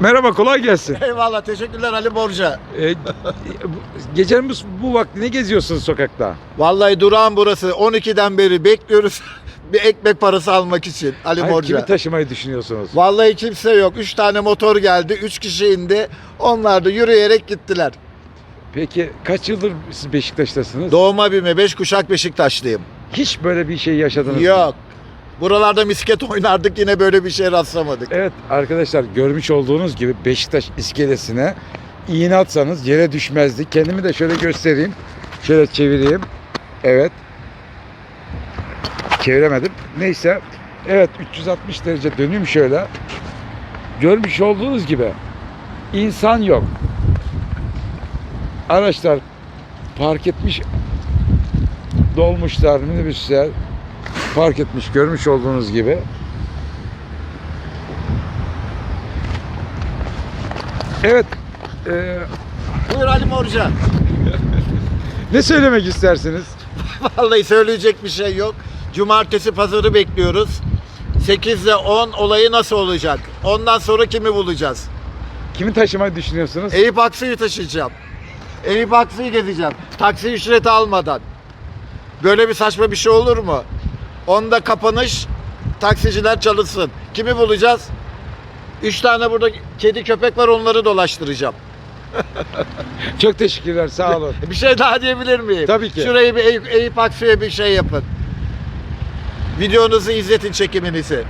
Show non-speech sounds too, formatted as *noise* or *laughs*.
Merhaba kolay gelsin. Eyvallah teşekkürler Ali Borca. Ee, gecenin bu, bu vakti ne geziyorsunuz sokakta? Vallahi durağın burası 12'den beri bekliyoruz *laughs* bir ekmek parası almak için Ali Hayır, Borca. kimi taşımayı düşünüyorsunuz? Vallahi kimse yok. 3 tane motor geldi. 3 kişi indi. Onlar da yürüyerek gittiler. Peki kaç yıldır siz Beşiktaş'tasınız? Doğma büyüme 5 kuşak Beşiktaşlıyım. Hiç böyle bir şey yaşadınız mı? Yok. Buralarda misket oynardık yine böyle bir şey rastlamadık. Evet arkadaşlar görmüş olduğunuz gibi Beşiktaş iskelesine iğne atsanız yere düşmezdi. Kendimi de şöyle göstereyim. Şöyle çevireyim. Evet. Çeviremedim. Neyse. Evet 360 derece döneyim şöyle. Görmüş olduğunuz gibi insan yok. Araçlar park etmiş dolmuşlar, minibüsler park etmiş görmüş olduğunuz gibi. Evet. eee, Buyur Ali Borca. *laughs* ne söylemek istersiniz? *laughs* Vallahi söyleyecek bir şey yok. Cumartesi pazarı bekliyoruz. 8 ile 10 olayı nasıl olacak? Ondan sonra kimi bulacağız? Kimi taşımayı düşünüyorsunuz? Eyüp Aksu'yu taşıyacağım. Eyüp Aksu'yu gezeceğim. Taksi ücreti almadan. Böyle bir saçma bir şey olur mu? Onda kapanış, taksiciler çalışsın. Kimi bulacağız? Üç tane burada kedi köpek var onları dolaştıracağım. *laughs* Çok teşekkürler. Sağ olun. *laughs* Bir şey daha diyebilir miyim? Tabii ki. Şurayı bir Eyüp, Eyüp Aksu'ya bir şey yapın. Videonuzu izletin çekiminizi.